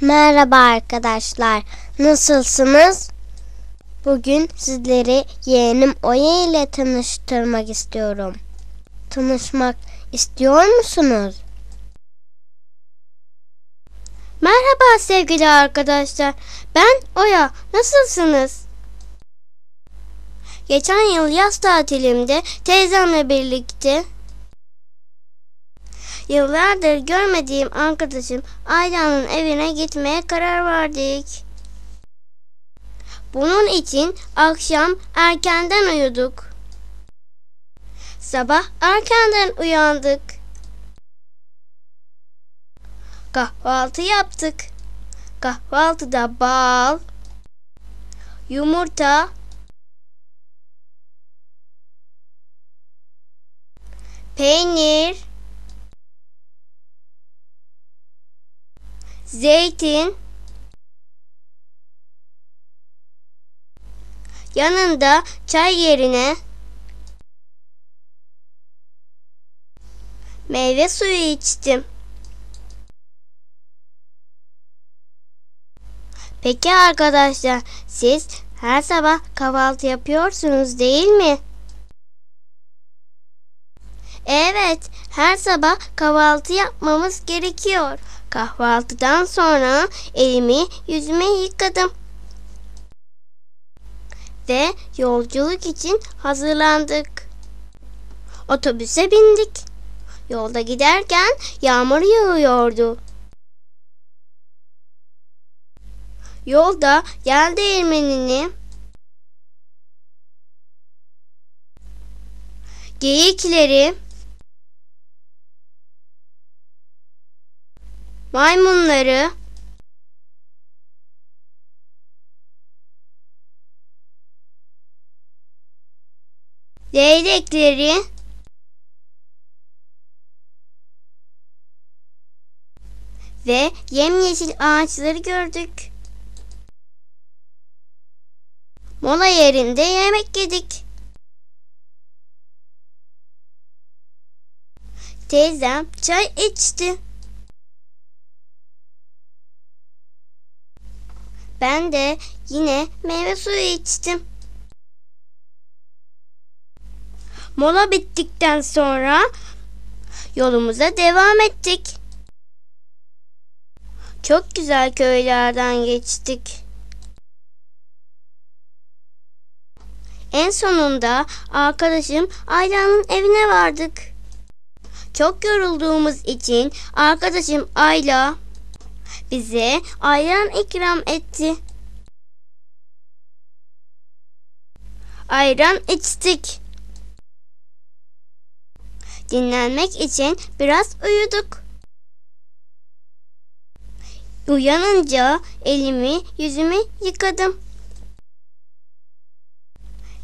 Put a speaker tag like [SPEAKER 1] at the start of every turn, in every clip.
[SPEAKER 1] Merhaba arkadaşlar. Nasılsınız? Bugün sizleri yeğenim Oya ile tanıştırmak istiyorum. Tanışmak istiyor musunuz?
[SPEAKER 2] Merhaba sevgili arkadaşlar. Ben Oya. Nasılsınız? Geçen yıl yaz tatilimde teyzemle birlikte yıllardır görmediğim arkadaşım Ayla'nın evine gitmeye karar verdik. Bunun için akşam erkenden uyuduk. Sabah erkenden uyandık. Kahvaltı yaptık. Kahvaltıda bal, yumurta, peynir, zeytin, yanında çay yerine meyve suyu içtim. Peki arkadaşlar siz her sabah kahvaltı yapıyorsunuz değil mi? Evet, her sabah kahvaltı yapmamız gerekiyor. Kahvaltıdan sonra elimi yüzümü yıkadım. Ve yolculuk için hazırlandık. Otobüse bindik. Yolda giderken yağmur yağıyordu. Yolda yel değirmenini geyikleri maymunları leylekleri ve yemyeşil ağaçları gördük. Mola yerinde yemek yedik. Teyzem çay içti. Ben de yine meyve suyu içtim. Mola bittikten sonra yolumuza devam ettik. Çok güzel köylerden geçtik. En sonunda arkadaşım Ayla'nın evine vardık. Çok yorulduğumuz için arkadaşım Ayla bize ayran ikram etti. Ayran içtik. Dinlenmek için biraz uyuduk. Uyanınca elimi yüzümü yıkadım.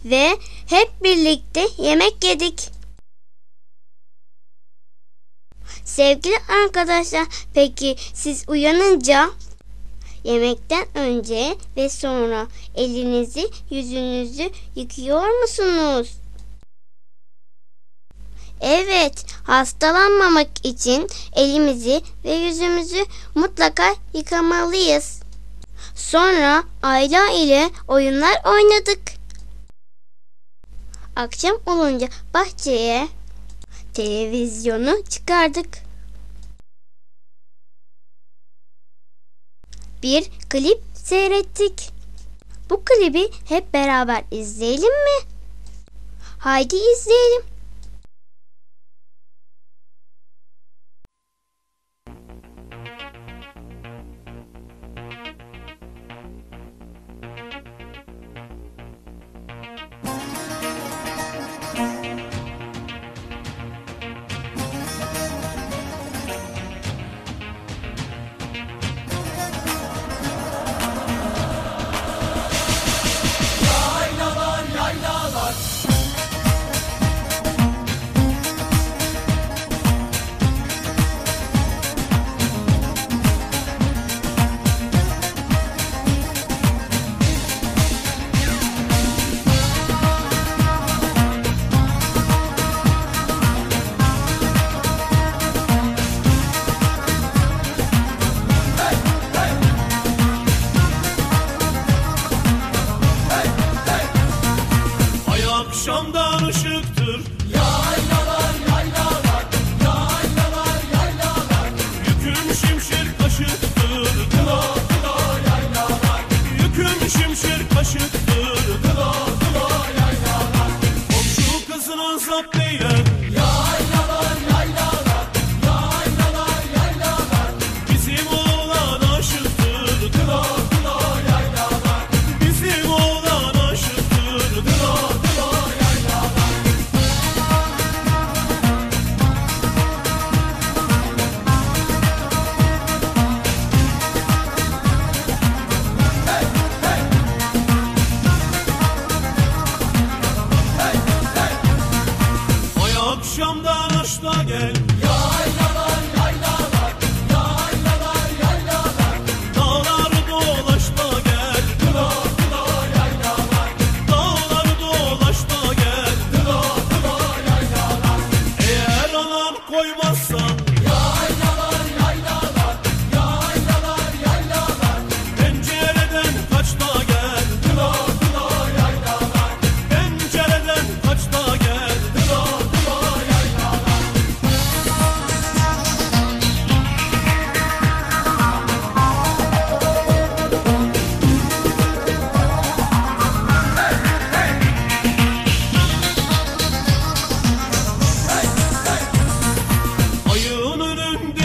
[SPEAKER 2] Ve hep birlikte yemek yedik. Sevgili arkadaşlar, peki siz uyanınca yemekten önce ve sonra elinizi, yüzünüzü yıkıyor musunuz? Evet, hastalanmamak için elimizi ve yüzümüzü mutlaka yıkamalıyız. Sonra Ayla ile oyunlar oynadık. Akşam olunca bahçeye televizyonu çıkardık. Bir klip seyrettik. Bu klibi hep beraber izleyelim mi? Haydi izleyelim.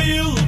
[SPEAKER 3] feel